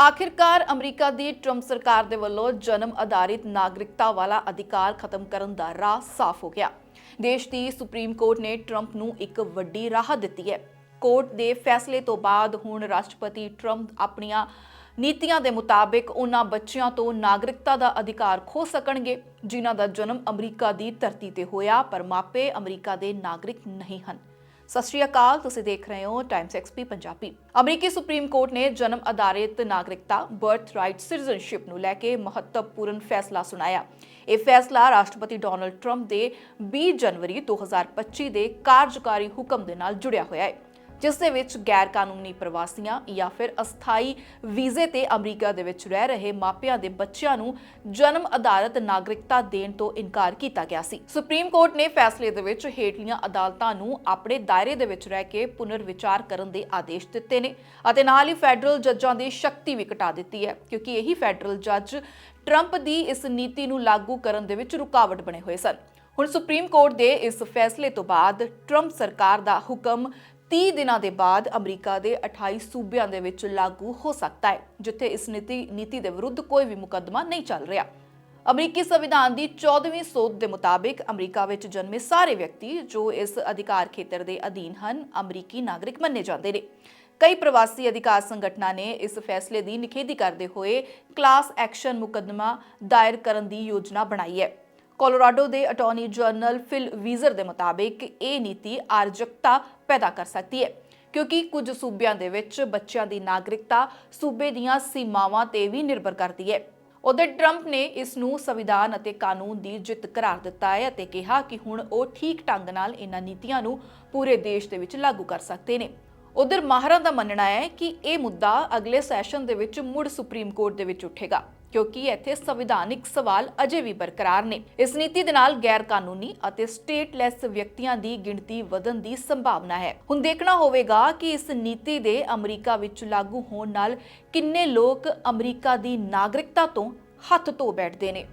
ਆਖਿਰਕਾਰ ਅਮਰੀਕਾ ਦੀ ਟਰੰਪ ਸਰਕਾਰ ਦੇ ਵੱਲੋਂ ਜਨਮ ਆਧਾਰਿਤ ਨਾਗਰਿਕਤਾ ਵਾਲਾ ਅਧਿਕਾਰ ਖਤਮ ਕਰਨ ਦਾ ਰਾਹ ਸਾਫ਼ ਹੋ ਗਿਆ। ਦੇਸ਼ ਦੀ ਸੁਪਰੀਮ ਕੋਰਟ ਨੇ ਟਰੰਪ ਨੂੰ ਇੱਕ ਵੱਡੀ ਰਾਹਤ ਦਿੱਤੀ ਹੈ। ਕੋਰਟ ਦੇ ਫੈਸਲੇ ਤੋਂ ਬਾਅਦ ਹੁਣ ਰਾਸ਼ਟਰਪਤੀ ਟਰੰਪ ਆਪਣੀਆਂ ਨੀਤੀਆਂ ਦੇ ਮੁਤਾਬਿਕ ਉਹਨਾਂ ਬੱਚਿਆਂ ਤੋਂ ਨਾਗਰਿਕਤਾ ਦਾ ਅਧਿਕਾਰ ਖੋ ਸਕਣਗੇ, ਜਿਨ੍ਹਾਂ ਦਾ ਜਨਮ ਅਮਰੀਕਾ ਦੀ ਧਰਤੀ ਤੇ ਹੋਇਆ, ਪਰ ਮਾਪੇ ਅਮਰੀਕਾ ਦੇ ਨਾਗਰਿਕ ਨਹੀਂ ਹਨ। ਸਤਿ ਸ਼੍ਰੀ ਅਕਾਲ, ਤੁਸੀਂ ਦੇਖ ਰਹੇ ਹੋ ਟਾਈਮਸ ਐਕਸਪੀ ਪੰਜਾਬੀ। ਅਮਰੀਕੀ ਸੁਪਰੀਮ ਕੋਰਟ ਨੇ ਜਨਮ ਆਧਾਰਿਤ ਨਾਗਰਿਕਤਾ ਬਰਥ ਰਾਈਟ ਸਿਟੀਜ਼ਨਸ਼ਿਪ ਨੂੰ ਲੈ ਕੇ ਮਹੱਤਵਪੂਰਨ ਫੈਸਲਾ ਸੁਣਾਇਆ। ਇਹ ਫੈਸਲਾ ਰਾਸ਼ਟਰਪਤੀ ਡੋਨਲਡ ਟਰੰਪ ਦੇ 20 ਜਨਵਰੀ 2025 ਦੇ ਕਾਰਜਕਾਰੀ ਹੁਕਮ ਦੇ ਨਾਲ ਜੁੜਿਆ ਹੋਇਆ ਹੈ। ਜਿਸ ਦੇ ਵਿੱਚ ਗੈਰ ਕਾਨੂੰਨੀ ਪ੍ਰਵਾਸੀਆਂ ਜਾਂ ਫਿਰ ਅਸਥਾਈ ਵੀਜ਼ੇ ਤੇ ਅਮਰੀਕਾ ਦੇ ਵਿੱਚ ਰਹਿ ਰਹੇ ਮਾਪਿਆਂ ਦੇ ਬੱਚਿਆਂ ਨੂੰ ਜਨਮ ਆਧਾਰਿਤ ਨਾਗਰਿਕਤਾ ਦੇਣ ਤੋਂ ਇਨਕਾਰ ਕੀਤਾ ਗਿਆ ਸੀ। ਸੁਪਰੀਮ ਕੋਰਟ ਨੇ ਫੈਸਲੇ ਦੇ ਵਿੱਚ ਹੇਠਲੀਆਂ ਅਦਾਲਤਾਂ ਨੂੰ ਆਪਣੇ ਦਾਇਰੇ ਦੇ ਵਿੱਚ ਰਹਿ ਕੇ ਪੁਨਰ ਵਿਚਾਰ ਕਰਨ ਦੇ ਆਦੇਸ਼ ਦਿੱਤੇ ਨੇ ਅਤੇ ਨਾਲ ਹੀ ਫੈਡਰਲ ਜੱਜਾਂ ਦੀ ਸ਼ਕਤੀ ਵੀ ਘਟਾ ਦਿੱਤੀ ਹੈ, ਕਿਉਂਕਿ ਇਹੀ ਫੈਡਰਲ ਜੱਜ ਟਰੰਪ ਦੀ ਇਸ ਨੀਤੀ ਨੂੰ ਲਾਗੂ ਕਰਨ ਦੇ ਵਿੱਚ ਰੁਕਾਵਟ ਬਣੇ ਹੋਏ ਸਨ। ਹੁਣ ਸੁਪਰੀਮ ਕੋਰਟ ਦੇ ਇਸ ਫੈਸਲੇ ਤੋਂ ਬਾਅਦ ਟਰੰਪ ਸਰਕਾਰ ਦਾ ਹੁਕਮ 30 ਦਿਨਾਂ ਦੇ ਬਾਅਦ ਅਮਰੀਕਾ ਦੇ 28 ਸੂਬਿਆਂ ਦੇ ਵਿੱਚ ਲਾਗੂ ਹੋ ਸਕਦਾ ਹੈ, ਜਿੱਥੇ ਇਸ ਨੀਤੀ ਨੀਤੀ ਦੇ ਵਿਰੁੱਧ ਕੋਈ ਵੀ ਮੁਕੱਦਮਾ ਨਹੀਂ ਚੱਲ ਰਿਹਾ। ਅਮਰੀਕੀ ਸੰਵਿਧਾਨ ਦੀ 14ਵੀਂ ਸੋਧ ਦੇ ਮੁਤਾਬਿਕ ਅਮਰੀਕਾ ਵਿੱਚ ਜਨਮੇ ਸਾਰੇ ਵਿਅਕਤੀ ਜੋ ਇਸ ਅਧਿਕਾਰ ਖੇਤਰ ਦੇ ਅਧੀਨ ਹਨ, ਅਮਰੀਕੀ ਨਾਗਰਿਕ ਮੰਨੇ ਜਾਂਦੇ ਨੇ। ਕਈ ਪ੍ਰਵਾਸੀ ਅਧਿਕਾਰ ਸੰਗਠਨਾਂ ਨੇ ਇਸ ਫੈਸਲੇ ਦੀ ਨਿਖੇਧੀ ਕਰਦੇ ਹੋਏ ਕਲਾਸ ਐਕਸ਼ਨ ਮੁਕੱਦਮਾ ਦਾਇਰ ਕਰਨ ਦੀ ਯੋਜਨਾ ਬਣਾਈ ਹੈ। ਕੋਲੋਰਾਡੋ ਦੇ ਅਟਾਰਨੀ ਜਨਰਲ ਫਿਲ ਵੀਜ਼ਰ ਦੇ ਮੁਤਾਬਿਕ ਇਹ ਨੀਤੀ ਆਰਜਕਤਾ ਪੈਦਾ ਕਰ ਸਕਦੀ ਹੈ, ਕਿਉਂਕਿ ਕੁਝ ਸੂਬਿਆਂ ਦੇ ਵਿੱਚ ਬੱਚਿਆਂ ਦੀ ਨਾਗਰਿਕਤਾ ਸੂਬੇ ਦੀਆਂ ਸੀਮਾਵਾਂ ਤੇ ਵੀ ਨਿਰਭਰ ਕਰਦੀ ਹੈ। ਉਧਰ ਟਰੰਪ ਨੇ ਇਸ ਨੂੰ ਸੰਵਿਧਾਨ ਅਤੇ ਕਾਨੂੰਨ ਦੀ ਜਿੱਤ ਕਰਾਰ ਦਿੱਤਾ ਹੈ ਅਤੇ ਕਿਹਾ ਕਿ ਹੁਣ ਉਹ ਠੀਕ ਢੰਗ ਨਾਲ ਇਹਨਾਂ ਨੀਤੀਆਂ ਨੂੰ ਪੂਰੇ ਦੇਸ਼ ਦੇ ਵਿੱਚ ਲਾਗੂ ਕਰ ਸਕਦੇ ਨੇ। ਉਧਰ ਮਾਹਰਾਂ ਦਾ ਮੰਨਣਾ ਹੈ ਕਿ ਇਹ ਮੁੱਦਾ ਅਗਲੇ ਸੈਸ਼ਨ ਦੇ ਵਿੱਚ ਮੁੜ ਸੁਪਰੀਮ ਕੋਰਟ ਦੇ ਵਿੱਚ ਉੱਠੇਗਾ। ਕਿਉਂਕਿ ਇੱਥੇ ਸੰਵਿਧਾਨਿਕ ਸਵਾਲ ਅਜੇ ਵੀ ਬਰਕਰਾਰ ਨੇ। ਇਸ ਨੀਤੀ ਦੇ ਨਾਲ ਗੈਰ ਕਾਨੂੰਨੀ ਅਤੇ ਸਟੇਟਲੈਸ ਵਿਅਕਤੀਆਂ ਦੀ ਗਿਣਤੀ ਵਧਣ ਦੀ ਸੰਭਾਵਨਾ ਹੈ। ਹੁਣ ਦੇਖਣਾ ਹੋਵੇਗਾ ਕਿ ਇਸ ਨੀਤੀ ਦੇ ਅਮਰੀਕਾ ਵਿੱਚ ਲਾਗੂ ਹੋਣ ਨਾਲ ਕਿੰਨੇ ਲੋਕ ਅਮਰੀਕਾ ਦੀ ਨਾਗਰਿਕਤਾ ਤੋਂ ਹੱਥ ਧੋ ਬੈਠਦੇ ਨੇ।